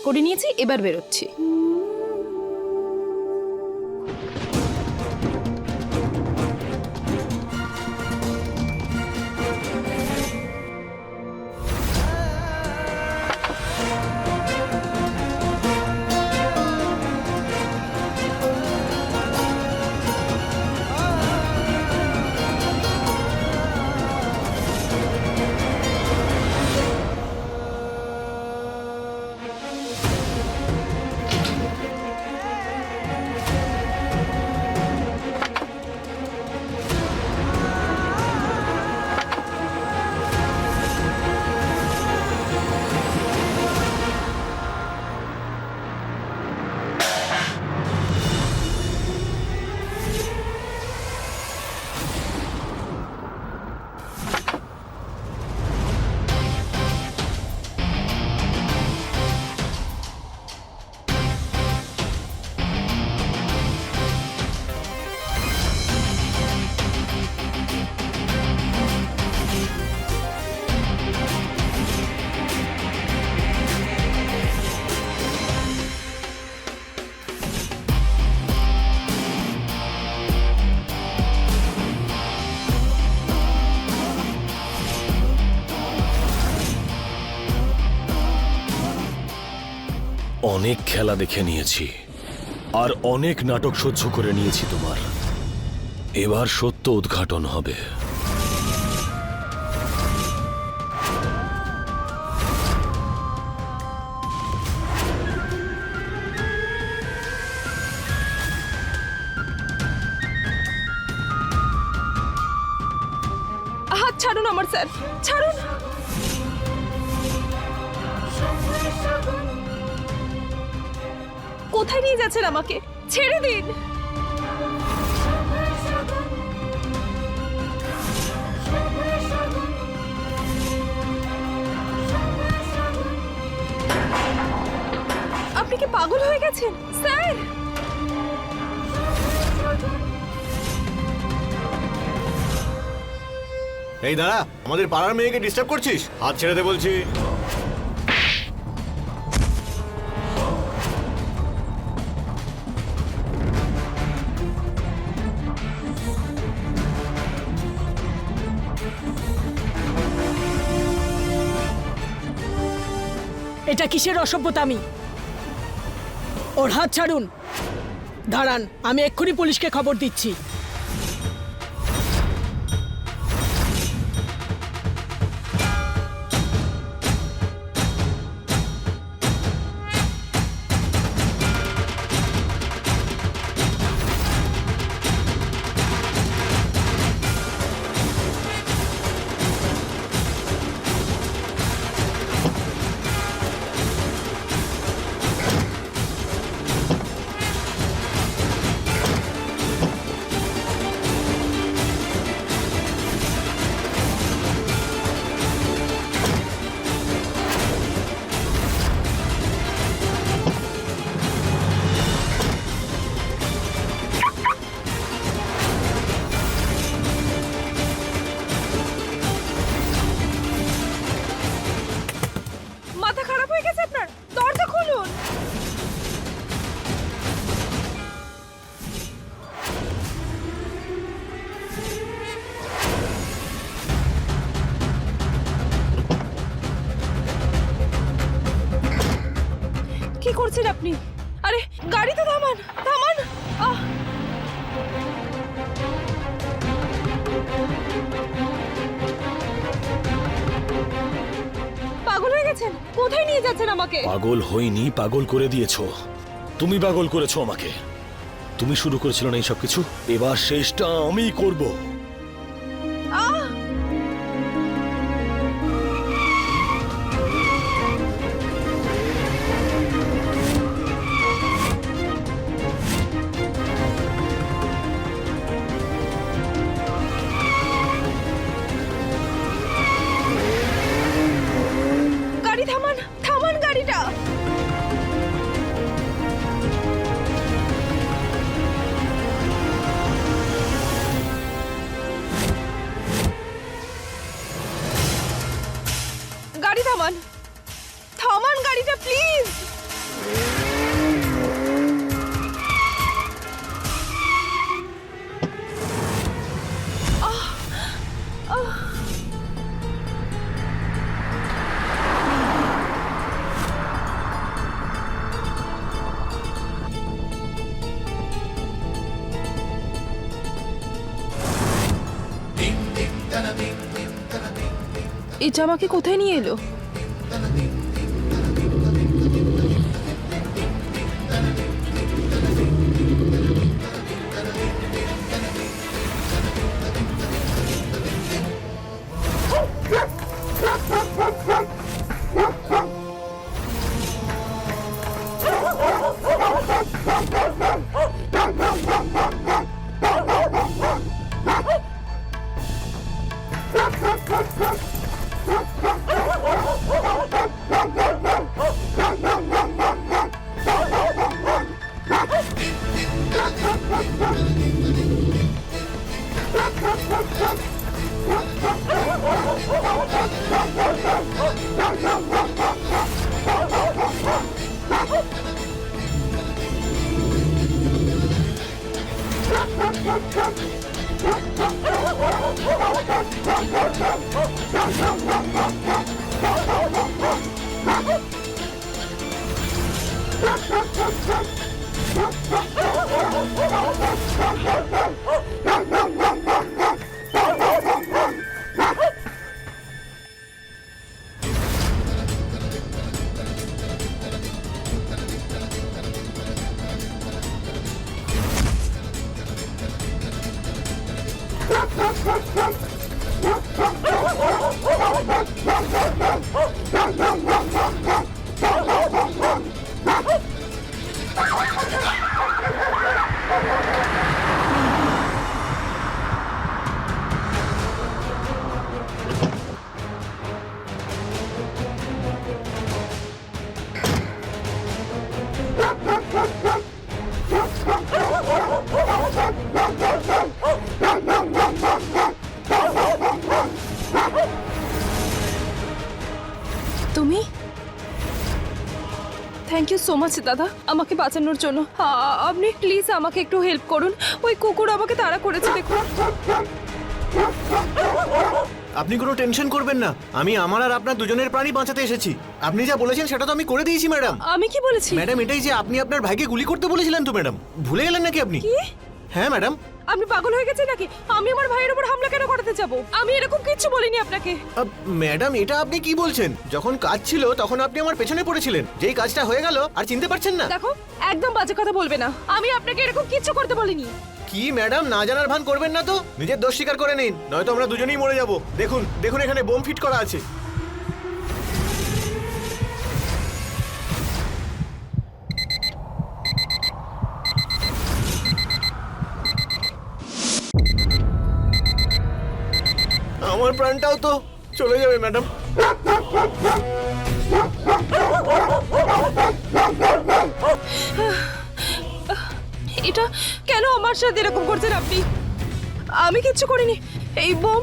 Pack করে নিয়েছি এবার বেরোচ্ছি। অনেক খেলা দেখে নিয়েছি। আর অনেক নাটক সহ্য করে নিয়েছি তোমার। এবার সত্য উদ্ঘাটন হবে। ছাড়ুন আমার, স্যার। ছাড়ুন। কোথায় নিয়ে যাচ্ছেন আমাকে? ছেড়ে দিন! আপনি কি পাগল হয়ে গেছেন? স্যার! এই দাঁড়া, আমাদের পাড়ার মেয়েকে ডিস্টার্ব করছিস? হাত ছেড়ে দে বলছি। এটা কিসের অসভ্যতা আমি? ওর হাত ছাড়ুন। দাঁড়ান আমি এক্ষুনি পুলিশকে খবর দিচ্ছি। করছেন আপনি? আরে গাড়ি তো থামান থামান। আহ! পাগল হয়ে গেছেন? কোথায় নিয়ে যাচ্ছেন আমাকে? পাগল হইনি পাগল করে দিয়েছ। তুমি পাগল করেছ আমাকে। তুমি শুরু করেছিল না এইসব কিছু? এবার শেষটা আমি করব। আহ! থামান থামান গাড়িটা প্লিজ এটা আমাকে কোথায় নিয়ে এলো? ワンワン সো মাচ দাদা। আমাকে বাঁচানোর জন্য। আপনি প্লিজ আমাকে একটু হেল্প করুন। ওই কুকুর আমাকে তাড়া করেছে দেখুন। আপনি কোনো টেনশন করবেন না। আমি আমার আর আপনার দুজনের প্রাণী বাঁচাতে এসেছি। আপনি যা বলেছেন সেটা তো আমি করে দিয়েছি ম্যাডাম। আমি কি বলেছি? ম্যাডাম এটাই যে আপনি আপনার ভাইকে গুলি করতে বলেছিলেন তো ম্যাডাম। ভুলে গেলেন নাকি আপনি? হ্যাঁ ম্যাডাম। আপনি পাগল হয়ে গেছেন নাকি? আমি আমার ভাইয়ের উপর হামলা কেন করতে যাব? আমি এরকম কিচ্ছু বলিনি আপনাকে। আহ, ম্যাডাম এটা আপনি কি বলছেন? যখন কাজ ছিল তখন আপনি আমার পেছনে পড়েছিলেন। যেই কাজটা হয়ে গেল আর চিনতে পারছেন না। দেখো একদম বাজে কথা বলবে না। আমি আপনাকে এরকম কিচ্ছু করতে বলিনি। কি ম্যাডাম? না জানার ভান করবেন না তো? নিজের দোষ স্বীকার করে নিন নয়তো আমরা দুজনেই মরে যাব। দেখুন দেখুন এখানে বোম ফিট করা আছে। প্রাণটাও তো চলে যাবে ম্যাডাম। এটা কেন আমার সাথে এরকম করছেন আপনি? আমি কিচ্ছু করিনি। এই বোম।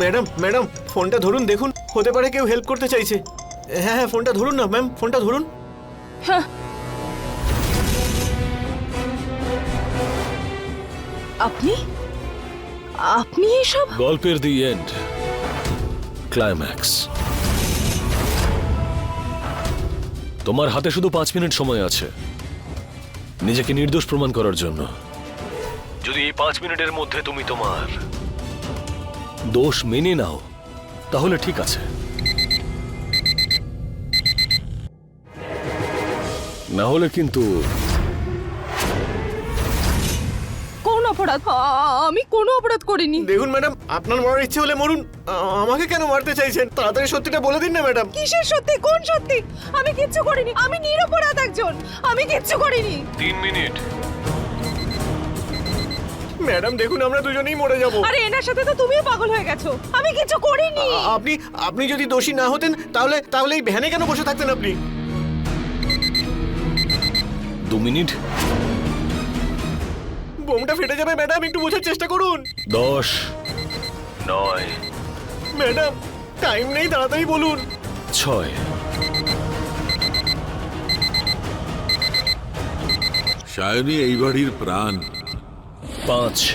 ম্যাডাম ম্যাডাম ফোনটা ধরুন দেখুন। হতে পারে কেউ হেল্প করতে চাইছে। হ্যাঁ হ্যাঁ ফোনটা ধরুন না ম্যাম ফোনটা ধরুন। হ্যাঁ আপনি? আপনি এসব? গল্পের দি এন্ড। ক্লাইম্যাক্স। তোমার হাতে শুধু পাঁচ মিনিট সময় আছে। নিজেকে নির্দোষ প্রমাণ করার জন্য। যদি এই পাঁচ মিনিটের মধ্যে তুমি তোমার দোষ মেনে নাও, তাহলে ঠিক আছে। না হলে কিন্তু অপরাধ আমি কোনো অপরাধ করিনি। দেখুন ম্যাডাম আপনার মরার ইচ্ছে হলে মরুন। আমাকে কেন মারতে চাইছেন? তাড়াতাড়ি সত্যিটা বলে দিন না ম্যাডাম। কিসের সত্যি? কোন সত্যি? আমি কিচ্ছু করিনি। আমি নিরপরাধ একজন। আমি কিচ্ছু করিনি। তিন মিনিট। ম্যাডাম দেখুন আমরা দুজনেই মরে যাব। আরে এনার সাথে তো তুমিও পাগল হয়ে গেছো। আমি কিছু করিনি। আপনি আপনি যদি দোষী না হতেন তাহলে তাহলে এই ভ্যানে কেন বসে থাকতেন আপনি? দু মিনিট। বোমটা ফেটে যাবে ম্যাডাম একটু বোঝার চেষ্টা করুন। দশ। নয়। ম্যাডাম টাইম নেই তাড়াতাড়ি বলুন। ছয়। সায়নী এই বাড়ির প্রাণ। পাঁচ।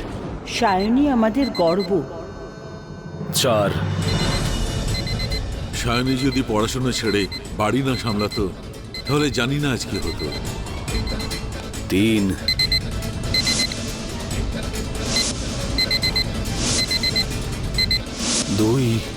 সায়নী আমাদের গর্ব। চার। সায়নী যদি পড়াশোনা ছেড়ে বাড়ি না সামলাতো তাহলে জানি না আজ কি হতো। তিন। 2.